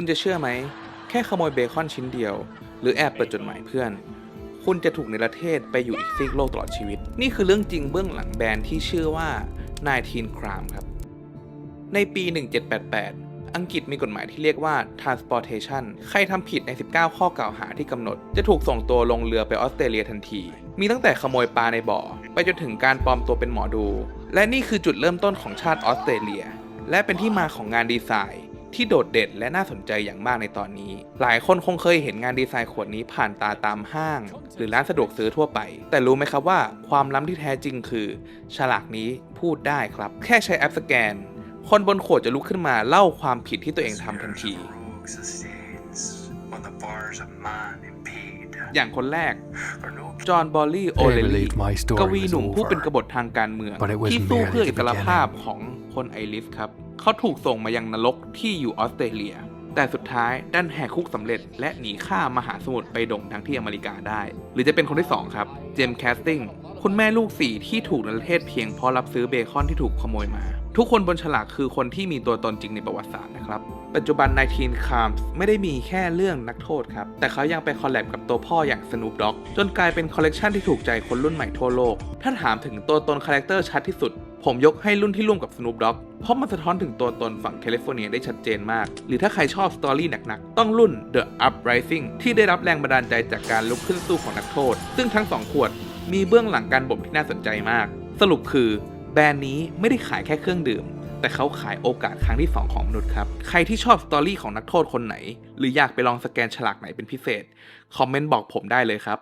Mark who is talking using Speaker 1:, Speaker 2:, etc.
Speaker 1: คุณจะเชื่อไหม แค่ขโมยเบคอนชิ้นเดียว หรือแอบเปิดจดหมายเพื่อน คุณจะถูกในประเทศไปอยู่อีกซีกโลกตลอดชีวิต นี่คือเรื่องจริงเบื้องหลังแบรนด์ที่ชื่อว่า 19 Crime ครับ ในปี 1788 อังกฤษมีกฎหมายที่เรียกว่า transportation ใครทำผิดใน 19 ข้อกล่าวหาที่กำหนด จะถูกส่งตัวลงเรือไปออสเตรเลียทันที มีตั้งแต่ขโมยปลาในบ่อ ไปจนถึงการปลอมตัวเป็นหมอดู และนี่คือจุดเริ่มต้นของชาติออสเตรเลีย และเป็นที่มาของงานดีไซน์ ที่โดดเด่นและน่าสนใจอย่างมากในตอนนี้ หลายคนคงเคยเห็นงานดีไซน์ขวดนี้ผ่านตาตามห้าง หรือร้านสะดวกซื้อทั่วไป แต่รู้ไหมครับว่าความล้ำที่แท้จริงคือ ฉลากนี้พูดได้ครับ แค่ใช้แอปสแกน คนบนขวดจะลุกขึ้นมาเล่าความผิดที่ตัวเองทำทันที
Speaker 2: rogues estates on the bars of man impede
Speaker 1: อย่างคนแรก
Speaker 2: or no
Speaker 1: จอห์นบอลลี่โอ
Speaker 3: They
Speaker 1: เลลี
Speaker 3: believed my story
Speaker 1: กวีหนุ่ม
Speaker 3: was
Speaker 1: ผู้เป็น
Speaker 3: over.
Speaker 1: กบฏทางการเมือง
Speaker 3: But it was
Speaker 1: ที่สู้
Speaker 3: merely
Speaker 1: เพื่อ
Speaker 3: the
Speaker 1: อิสรภาพ
Speaker 3: beginning.
Speaker 1: ของคนไอริสครับ เขาถูกส่งมายังนรกที่อยู่ออสเตรเลีย แต่สุดท้ายดันแหกคุกสำเร็จ และหนีข้ามมหาสมุทรไปโด่งดังที่อเมริกาได้ หรือจะเป็นคนที่ 2 ครับ เจมส์แคสติงคุณแม่ลูกสี่ที่ถูกในประเทศเพียงเพราะรับซื้อเบคอนที่ถูกขโมยมา ทุกคนบนฉลากคือคนที่มีตัวตนจริงในประวัติศาสตร์นะครับปัจจุบัน 19 Crimes ไม่ได้มีแค่เรื่องนักโทษครับ แต่เขายังไปคอลแลบกับตัวพ่ออย่าง Snoop Dogg จนกลายเป็นคอลเลกชันที่ถูกใจคนรุ่นใหม่ทั่วโลก ถ้าถามถึงตัวตนคาแรคเตอร์ชัดที่สุด ผมยกให้รุ่นที่ร่วมกับ Snoop Dogg เพราะมันสะท้อนถึงตัวตนฝั่งแคลิฟอร์เนียได้ชัดเจนมาก หรือถ้าใครชอบสตอรี่หนักๆ ต้องรุ่น The Uprising ที่ได้รับแรงบันดาลใจจากการลุกขึ้นสู้ของนักโทษ ซึ่งทั้งสองขวดมีเบื้องหลังการบ่มที่น่าสนใจมาก สรุปคือแบรนด์นี้ไม่ได้ขายแค่เครื่องดื่ม แต่เขาขายโอกาสครั้งที่ 2 ของมนุษย์ครับ ใครที่ชอบสตอรี่ของนักโทษคนไหน หรืออยากไปลองสแกนฉลากไหนเป็นพิเศษ คอมเมนต์บอกผมได้เลยครับ